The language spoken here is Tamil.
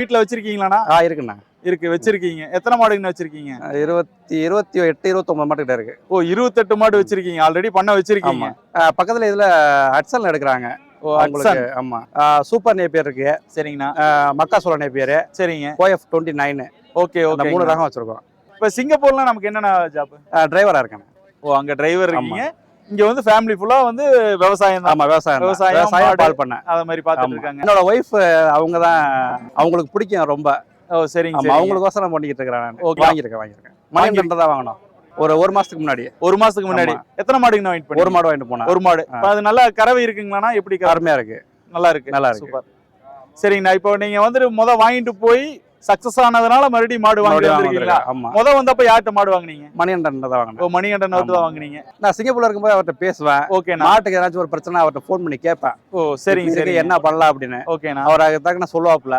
வீட்டுல வச்சிருக்கீங்களாண்ணா? ஆ இருக்குண்ணா. இருக்கு வச்சிருக்கீங்க. எத்தனை மாடுங்கண்ணா வச்சிருக்கீங்க? இருபத்தி இருபத்தி எட்டு இருபத்தொம்பது மாட்டுக்கிட்ட இருக்கு. ஓ இருபத்தெட்டு மாடு வச்சிருக்கீங்க. ஆல்ரெடி பண்ண வச்சிருக்கீங்க. பக்கத்துல இதுல அட்சல் எடுக்கிறாங்க. ஓ ஆமா. சூப்பர் நேப்பியர் இருக்கு. சரிங்கண்ணா. மக்கா நேப்பியர் சரிங்க. COF twenty nine okay okay மூணு ரகம் வச்சிருக்கோம். இப்ப சிங்கப்பூர்ல நமக்கு என்னென்ன ஜாப் டிரைவரா இருக்கேன். ஓ அங்க டிரைவர் இருக்கீங்க. இங்க வந்து ஃபேமிலி ஃபுல்லா வந்து விவசாயம் தான். ஆமா விவசாயம். விவசாயம், விவசாயம். பால் பண்ண. அத மாதிரி பாத்துட்டு இருக்காங்க. என்னோட ஒய்ஃப் அவங்க தான் அவங்களுக்கு பிடிக்கும் ரொம்ப. ஓ சரிங்க ஆமா சரிங்க. அவங்களுக்கோசரம் பண்ணிக்கிட்டு இருக்கிறேன் நான். வாங்கியிருக்கேன் வாங்கியிருக்கேன். மணிகண்டன் தான் வாங்கணும் ஒரு ஒரு மாசத்துக்கு முன்னாடி. ஒரு மாசத்துக்கு முன்னாடி. எத்தனை மாடுங்கண்ணா வாங்கிட்டு ஒரு போனீங்க மாடு வாங்கிட்டு போனேன். ஒரு மாடு. அது நல்லா கறவை இருக்குங்களாண்ணா? எப்படி? அருமையா இருக்கு. நல்லா இருக்கு. நல்லா இருக்கு. சூப்பர். சரிங்கண்ணா இப்போ நீங்க வந்துட்டு முத வாங்கிட்டு போய் சக்சஸ் ஆனதுனால மறுபடியும் மாடு வாங்கி மறுபடியும் வந்திருக்கீங்களா? வாங்கியிருக்கேன். ஆமா. முத வந்தப்ப யார்கிட்ட மாடு வாங்குனீங்க? மணிகண்டன் தான் வாங்கினேன். ஓ மணிகண்டன் வந்து தான். வாங்குனீங்க. நான் சிங்கப்பூர்ல இருக்கும்போது அவர்கிட்ட பேசுவேன். ஓகேண்ணா மாட்டுக்கு ஏதாச்சும் ஒரு பிரச்சனை அவர்கிட்ட ஃபோன் பண்ணி கேட்பேன். ஓ சரிங்க சரிங்க. என்ன பண்ணலாம் அப்படின்னு. ஓகேண்ணா அவர் அதுக்கு தக்க நான் சொல்லுவாப்புல.